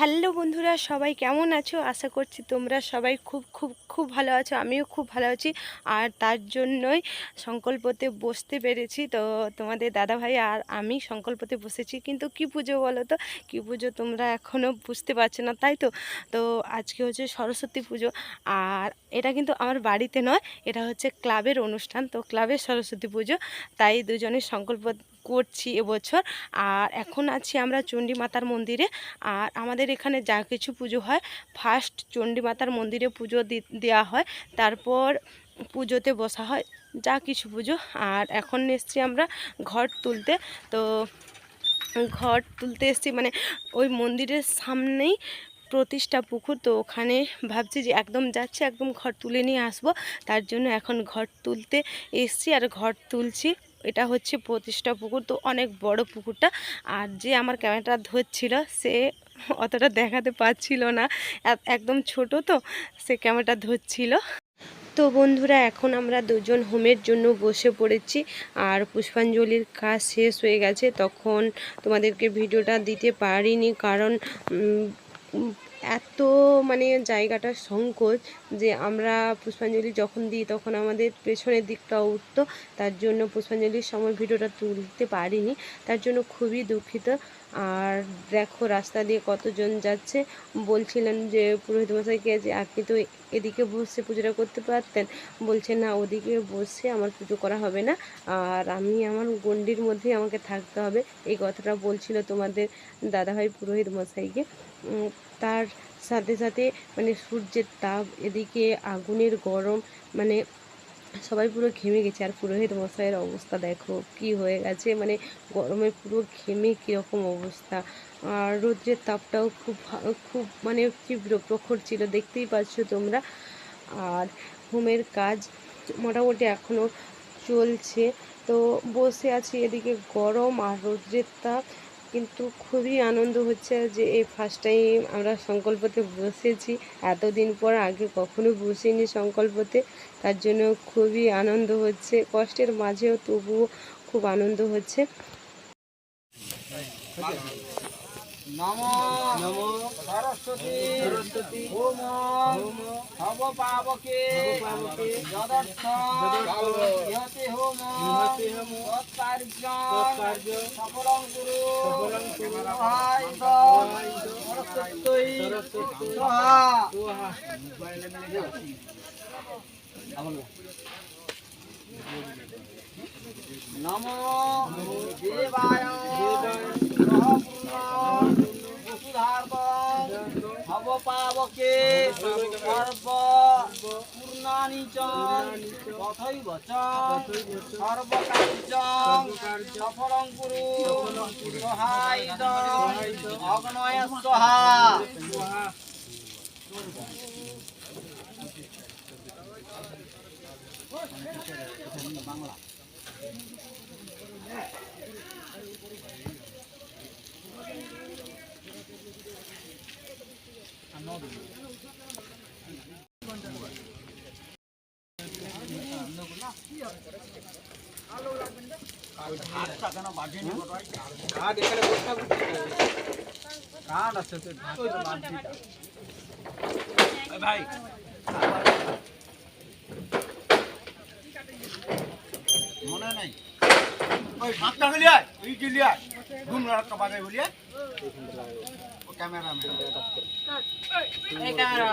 Hello বন্ধুরা, সবাই কেমন আছো? আশা করছি তোমরা সবাই খুব খুব খুব ভালো আছো। আমিও খুব ভালো আছি। আর তার জন্যই সংকল্পতে বসতে পেরেছি। তো তোমাদের দাদাভাই আর আমি সংকল্পতে বসেছি। কিন্তু কি পুজো বলো তো? কী পুজো তোমরা এখনও বুঝতে পারছ না, তাই তো? তো আজকে হচ্ছে সরস্বতী পুজো। আর এটা কিন্তু আমার বাড়িতে নয়, এটা হচ্ছে ক্লাবের অনুষ্ঠান। তো ক্লাবের সরস্বতী পুজো, তাই দুজনের সংকল্প করছি এবছর। আর এখন আছি আমরা চণ্ডী মাতার মন্দিরে। আর আমাদের এখানে যা কিছু পুজো হয় ফার্স্ট চণ্ডী মাতার মন্দিরে পুজো দেওয়া হয়। তারপর পুজোতে বসা হয়, যা কিছু পুজো। আর এখন এসছি আমরা ঘর তুলতে। তো ঘর তুলতে এসছি মানে ওই মন্দিরের সামনেই প্রতিষ্ঠা পুকুর। তো ওখানে ভাবছি যে একদম যাচ্ছি, একদম ঘর তুলে নিয়ে আসব। তার জন্য এখন ঘর তুলতে এসছি আর ঘর তুলছি। এটা হচ্ছে প্রতিষ্ঠা পুকুর, তো অনেক বড় পুকুরটা। আর যে আমার ক্যামেরাটা ধরছিল, সে অতটা দেখাতে পারছিল না। একদম ছোট তো, সে ক্যামেরাটা ধরছিল। তো বন্ধুরা, এখন আমরা দুজন হোমের জন্য বসে পড়েছি। আর পুষ্পাঞ্জলির কাজ শেষ হয়ে গেছে, তখন তোমাদেরকে ভিডিওটা দিতে পারিনি। কারণ এত মানে জায়গাটা সংকোচ যে আমরা পুষ্পাঞ্জলি যখন দিই তখন আমাদের পেছনের দিকটা উঠতো। তার জন্য পুষ্পাঞ্জলির সময় ভিডিওটা তুলতে পারিনি। তার জন্য খুবই দুঃখিত। আর দেখো রাস্তা দিয়ে কতজন যাচ্ছে। বলছিলেন যে, পুরোহিত মশাইকে যে, আপনি তো এদিকে বসে পুজোটা করতে পারতেন। বলছে, না, ওদিকে বসে আমার পুজো করা হবে না। আর আমি আমার গণ্ডির মধ্যেই আমাকে থাকতে হবে। এই কথাটা বলছিল তোমাদের দাদাভাই পুরোহিত মশাইকে। তার সাথে সাথে মানে সূর্যের তাপ এদিকে আগুনের গরম মানে সবাই পুরো ঘেমে গেছে আর পুরোহিত মশাইয়ের অবস্থা দেখো, কি হয়ে গেছে? মানে গরমে পুরো ঘেমে কীরকম অবস্থা? আর রৌদ্রের তাপটাও খুব খুব মানে তীব্র, প্রখর ছিল, দেখতেই পাচ্ছ তোমরা। আর হোমের কাজ মোটামুটি এখনও চলছে। তো বসে আছি এদিকে গরম আর রৌদ্রের তাপ। কিন্তু খুবই আনন্দ হচ্ছে যে এই ফার্স্ট টাইম আমরা সংকল্পতে বসেছি। এতদিন পর আগে কখনো বসিনি সংকল্পতে, তার জন্য খুবই আনন্দ হচ্ছে। কষ্টের মাঝেও তবুও খুব আনন্দ হচ্ছে। নমো নমো সরস্বতী সরস্বতী ওম হব পাবকে পাবকে যদর্থ ইহতে হোম তৎকার্য সফলং কুরু সফলং কুরু সরস্বতী সরস্বতী সোহা। নমো। দেবায় পাবকে সর্ব পূর্ণানি চ তথৈব চ সর্বকার্যং সফলং কুরু সহায়িত অগ্নয় স্বাহা। আছে ভাই মনে নাই। ওই ভাতটা হলি আয় ওই গেলি আয়। घूम रहा कब आ गए बोलिए वो कैमरा में ए कैमरा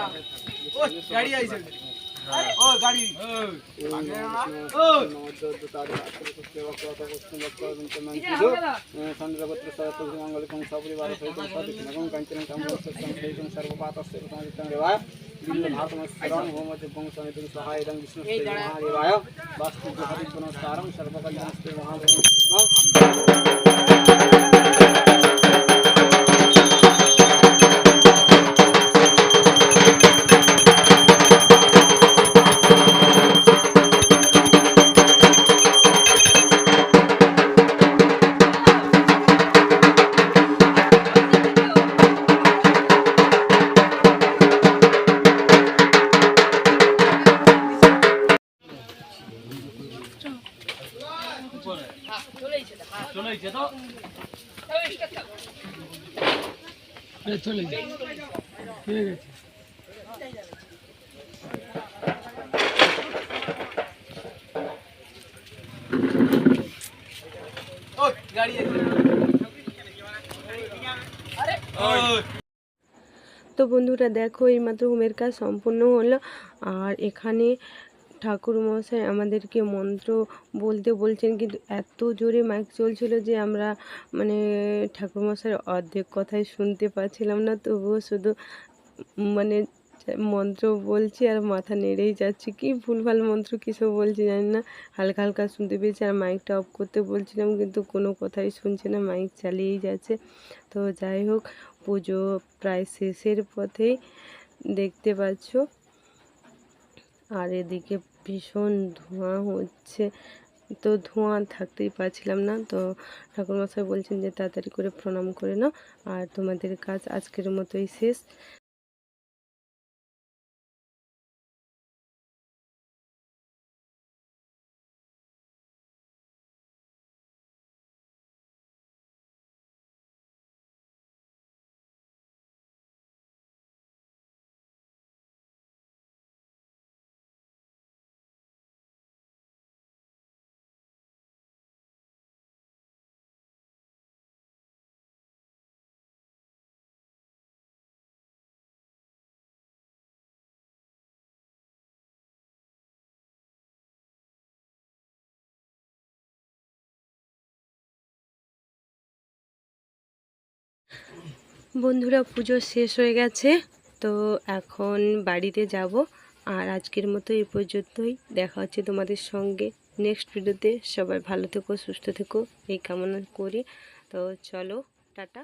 ओ गाड़ी आई सर ओ गाड़ी। आगे ना ओ संद्रपत्र सदस्य मंगलिकं सपरिवार सहितं सदिकं काञ्चनं संभवस्य संहितं सर्वपातस्य संहितं देवा भारतमस्त्रं होमति पुंसमितं सहायदं विष्णुस्ते महादेवाय वास्तु हरिपुनस्कारं सर्वकल्याणस्ते महादेवं ভালো হয়েছে তো? চলে তো বন্ধুরা দেখো এইমাত্র হোমের কাজ সম্পূর্ণ হলো। আর এখানে ঠাকুর মশাই আমাদেরকে মন্ত্র বলতে বলছেন, কিন্তু এত জোরে মাইক চলছিল যে আমরা মানে ঠাকুর মশাইয়ের অর্ধেক কথাই শুনতে পাচ্ছিলাম না, তবুও শুধু মানে মন্ত্র বলছি আর মাথা নেড়েই যাচ্ছি। কি ভুলভাল মন্ত্র কিসব বলছি জানি না। হালকা হালকা শুনতে পেয়েছি আর মাইকটা অফ করতে বলছিলাম, কিন্তু কোনো কথাই শুনছে না মাইক চালিয়েই যাচ্ছে। তো যাই হোক, পুজো প্রায় শেষের পথেই দেখতে পাচ্ছ। আর এদিকে ভীষণ ধোঁয়া হচ্ছে। তো ধোঁয়া থাকতেই পারছিলাম না। তো ঠাকুরমশাই বলছেন যে তাড়াতাড়ি করে প্রণাম করে নাও। আর তোমাদের কাজ আজকের মতোই শেষ। বন্ধুরা, পুজো শেষ হয়ে গেছে। তো এখন বাড়িতে যাব। আর আজকের মতো এই পর্যন্তই। দেখা হচ্ছে তোমাদের সঙ্গে নেক্সট ভিডিওতে সবাই ভালো থেকো, সুস্থ থেকো। এই কামনা করি। তো চলো, টাটা।